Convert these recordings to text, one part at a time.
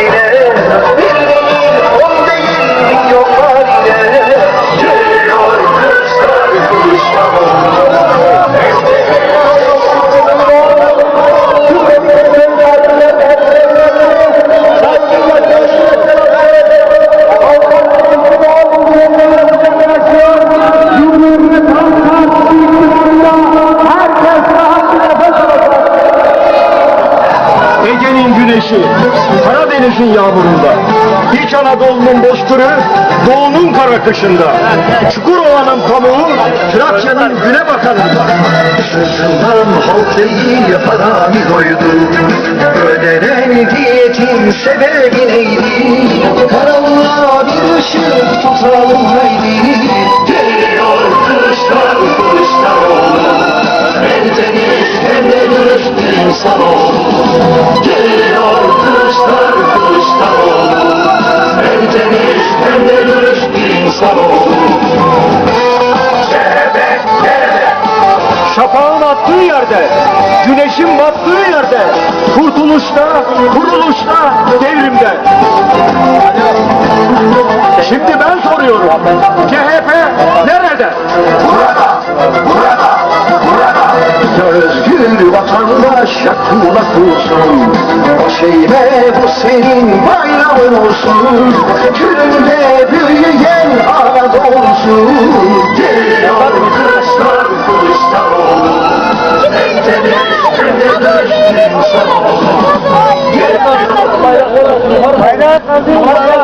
Bir Karadeniz'in yağmurunda, İç Anadolu'nun bozkırı, Doğu'nun kara kışında, Çukurova'nın pamuğu, Trakya'nın güne bakanında. Sırtından halk değil harami doydu. Ödenen diyetin sebebi neydi? Karanlığa bir ışık tutalım Şafağın attığı yerde, güneşin battığı yerde, kurtuluşta, kuruluşta, devrimde. Şimdi ben soruyorum, CHP nerede? Burada, burada, burada. Özgür vatandaş kulak olsun. O şeyme bu senin bayrağın olsun. Külünde büyüyen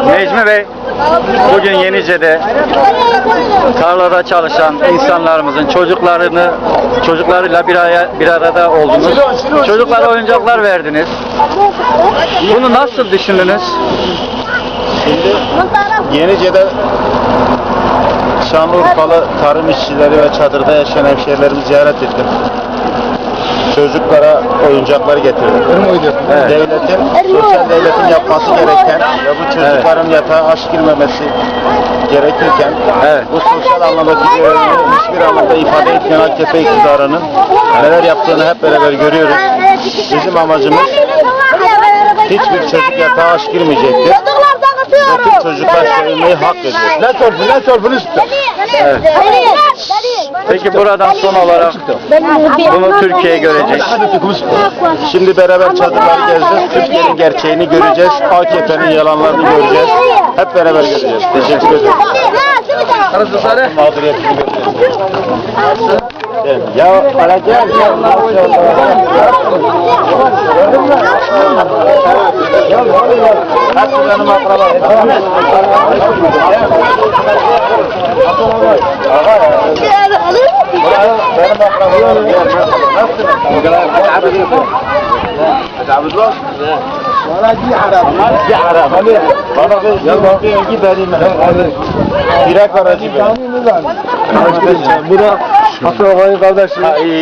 Necmi Bey, bugün Yenice'de tarlada çalışan insanlarımızın çocuklarını çocuklarıyla bir, araya, bir arada oldunuz. Çocuklara oyuncaklar verdiniz. Bunu nasıl düşündünüz? Yenice'de Şanlıurfalı tarım işçileri ve çadırda yaşayan hemşehrilerimi ziyaret ettim. Çocuklara oyuncaklar getirdim. Evet. Devletin, sosyal devletin yapması gereken ve bu çocukların yatağa aşk girmemesi gerekirken Evet. bu sosyal anlamdaki görevini hiçbir anlamda ifade etmeyen AKP iktidarının neler yaptığını hep beraber görüyoruz. Bizim amacımız hiçbir çocuk yatağa aşk girmeyecektir. Bütün çocuklar sevilmeyi hak ediyor. Ne sordu, ne sordu, Evet. Peki buradan son olarak bunu Türkiye görecek. Şimdi beraber çadırları gezeceğiz. Türkiye'nin gerçeğini göreceğiz. AKP'nin yalanlarını göreceğiz. Hep beraber göreceğiz. Teşekkür ederim. Mağduriyetini göreceğiz. Ya hala gel. gel. Hepsi benim akrabam. Benim akrabam. Nasılsın?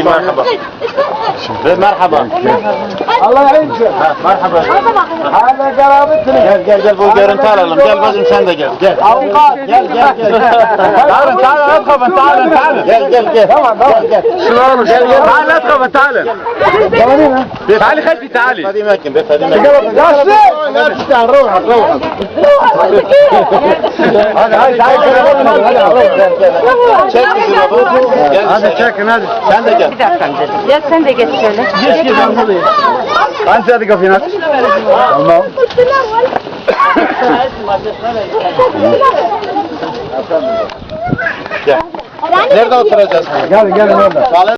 مرحبا مرحبا الله يعينك. مرحبا. هذا قرابتنا. قال قال قال فوق قرن تعال لهم قال بس مشان ده قال قال قال قال تعال تعال ادخل تعال تعال قال قال قال شلون تعال ادخل تعال تعالي خلفي تعالي. هذه ماكن بس هذه ماكن لا تستاهل روحك روحك هذا يا هذا هذا هذا هذا هذا çekin hadi. sen de gel Gel sen de geç şöyle. Geç geç ben buradayım. Hadi hadi kapıyı aç. Tamam. gel nerede oturacağız Gel gel orada.